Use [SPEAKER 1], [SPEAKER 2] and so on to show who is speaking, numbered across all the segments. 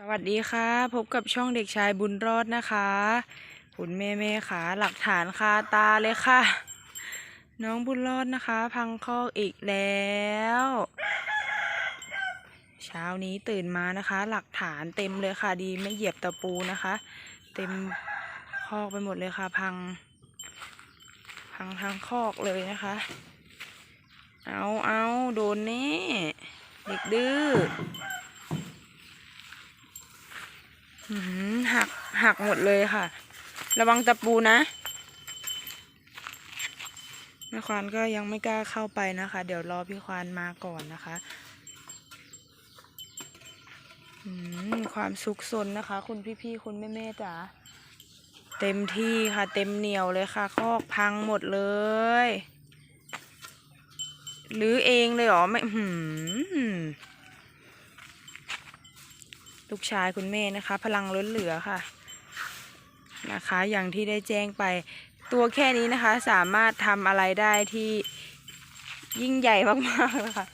[SPEAKER 1] สวัสดีค่ะ พบกับช่องเด็กชายบุญรอดนะคะคุณแม่แม่ขาหลักฐานคาตาเลยค่ะ น้องบุญรอดนะคะ พังคอกอีกแล้ว เช้านี้ตื่นมานะคะ หลักฐานเต็มเลยค่ะ ดีไม่เหยียบตะปูนะคะ เต็มคอกไปหมดเลยค่ะ พัง พังทั้งคอกเลยนะคะ เอาเอาโดนแน่เด็กดื้อ หักหักหมดเลยค่ะ ระวังตะปูนะแม่ควานก็ยังไม่กล้าเข้าไปนะคะ เดี๋ยวรอพี่ควานมาก่อนนะคะความสุขสนนะคะ คุณพี่ๆคุณแม่ๆจ๋าเต็มที่ค่ะ เต็มเหนียวเลยค่ะ คอกพังหมดเลยหรือเองเลยเหรอไม่หืม ลูกชายคุณแม่นะคะ พลังล้นเหลือค่ะนะคะ อย่างที่ได้แจ้งไป ตัวแค่นี้นะคะ สามารถทำอะไรได้ที่ยิ่งใหญ่มากๆนะคะ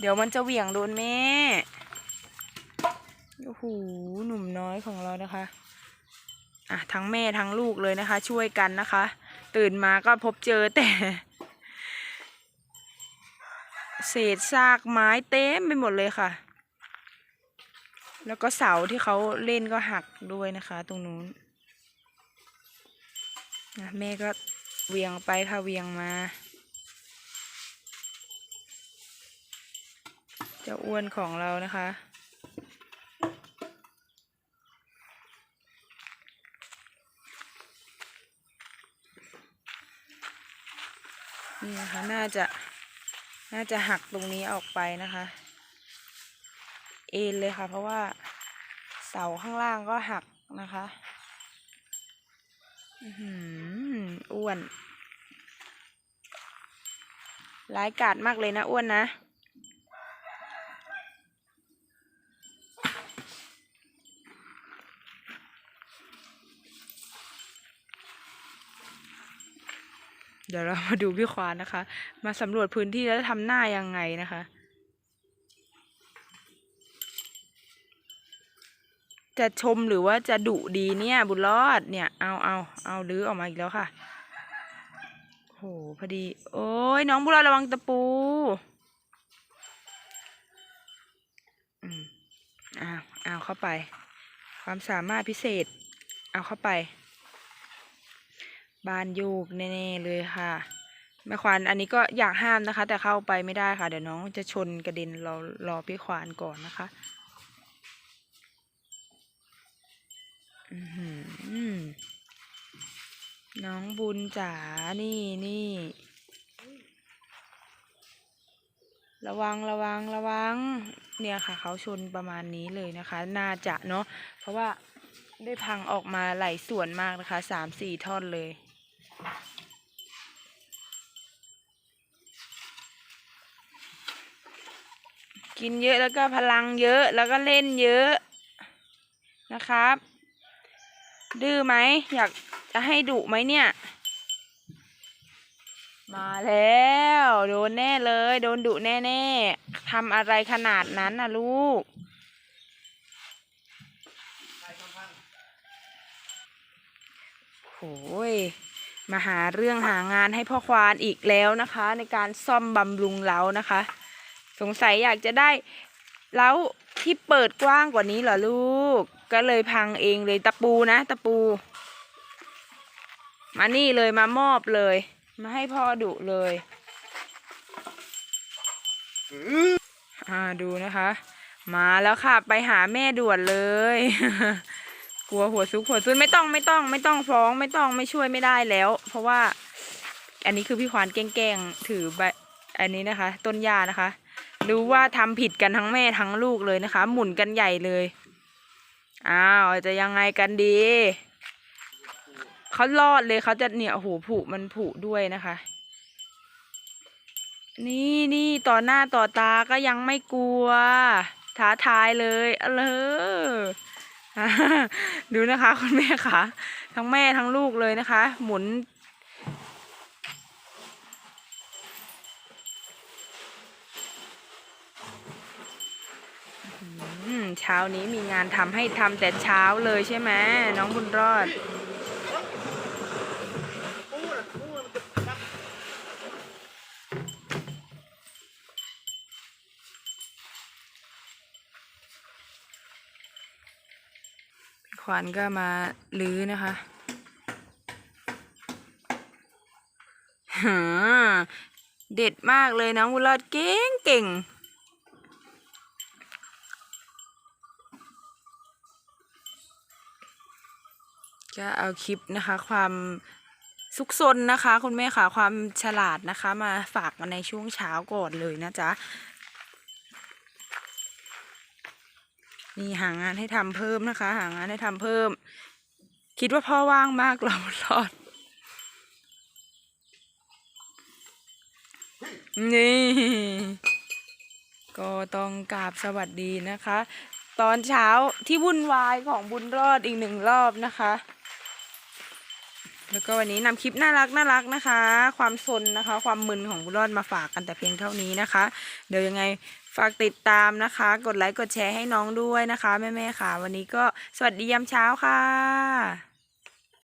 [SPEAKER 1] เดี๋ยวมันจะเหวี่ยงโดนแม่โอ้โหหนุ่มน้อยของเรานะคะอะทั้งแม่ทั้งลูกเลยนะคะ ช่วยกันนะคะ ตื่นมาก็พบเจอแต่ เศษซากไม้เต็มไปหมดเลยค่ะ แล้วก็เสาที่เขาเล่นก็หักด้วยนะคะ ตรงนู้นนะแม่ก็เวียงไปค่ะเวียงมาจ้าอ้วนของเรานะคะ นี่นะคะ น่าจะ น่าจะหักตรงนี้ออกไปนะคะ เอ็นเลยค่ะ เพราะว่าเสาข้างล่างก็หักนะคะอื้อหืออ้วน ร้ายกาจมากเลยนะอ้วนนะ เดี๋ยวเรามาดูพี่ควานนะคะ มาสำรวจพื้นที่แล้วทำหน้ายังไงนะคะ จะชมหรือว่าจะดุดีเนี่ย บุญรอดเนี่ย เอาเอาเอาลื้อออกมาอีกแล้วค่ะโหพอดี โอ้ยน้องบุญรอดระวังตะปูอืมอ้าวเอาเข้าไป ความสามารถพิเศษ เอาเข้าไป บานโยกแน่ๆเลยค่ะแม่ควานอันนี้ก็อยากห้ามนะคะ แต่เข้าไปไม่ได้ค่ะ เดี๋ยวน้องจะชนกระเด็นเรารอพี่ควานก่อนนะคะ อือหือ น้องบุญจ๋า นี่นี่ ระวังระวังระวัง เนี่ยค่ะ เขาชนประมาณนี้เลยนะคะ น่าจะเนาะ เพราะว่าได้พังออกมาหลายส่วนมากนะคะ สามสี่ท่อนเลยกินเยอะแล้วก็พลังเยอะแล้วก็เล่นเยอะนะครับ ดื้อไหม อยากจะให้ดุไหมเนี่ย มาแล้ว โดนแน่เลย โดนดุแน่ๆทำอะไรขนาดนั้นน่ะลูก โอ้ยมาหาเรื่องหางานให้พ่อควานอีกแล้วนะคะ ในการซ่อมบำรุงเล้านะคะ สงสัยอยากจะได้เล้าที่เปิดกว้างกว่านี้เหรอลูก ก็เลยพังเองเลยตะปูนะตะปู มานี่เลยมามอบเลย มาให้พ่อดุเลยอ่าดูนะคะ มาแล้วค่ะไปหาแม่ด่วนเลย กลัวหัวซุกหัวซุนไม่ต้องไม่ต้องไม่ต้องฟ้องไม่ต้องไม่ช่วยไม่ได้แล้ว เพราะว่า อันนี้คือพี่ควานแกล้งๆถือใบอันนี้นะคะ ต้นยานะคะ รู้ว่าทำผิดกันทั้งแม่ทั้งลูกเลยนะคะ หมุนกันใหญ่เลย อ้าวจะยังไงกันดี เขารอดเลยเขาจะเนี่ยโอ้โหผุมันผุด้วยนะคะ นี่นี่ต่อหน้าต่อตาก็ยังไม่กลัว ท้าทายเลยเอเลอดูนะคะคุณแม่คะทั้งแม่ทั้งลูกเลยนะคะ หมุน อืม เช้านี้มีงานทำให้ทำแต่เช้าเลยใช่ไหมน้องบุญรอด ขวัญก็มาลื้อนะคะฮะเด็ดมากเลยน้องบุญรอดเก่งเก่ง ก็เอาคลิปนะคะ ความซุกซนนะคะ คุณแม่ค่ะความฉลาดนะคะ มาฝากมาในช่วงเช้าก่อนเลยนะจ๊ะนี่หางานให้ทำเพิ่มนะคะ หางานให้ทำเพิ่ม คิดว่าพ่อว่างมากเรารอด นี่ ก็ต้องกราบสวัสดีนะคะ ตอนเช้าที่วุ่นวายของบุญรอดอีกหนึ่งรอบนะคะ แล้วก็วันนี้นำคลิปน่ารักน่ารักนะคะ ความสนนะคะ ความมึนของบุรอดมาฝากกันแต่เพียงเท่านี้นะคะ เดี๋ยวยังไงฝากติดตามนะคะ กดไลค์กดแชร์ให้น้องด้วยนะคะแม่ๆค่ะ วันนี้ก็สวัสดียามเช้าค่ะ